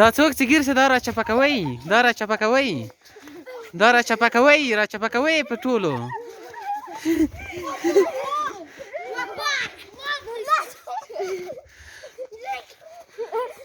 دا څوک چې ګیر شه دا را چپه کوي دا را چپه کوي دا را چپه کوي را چپه کوي په ټولو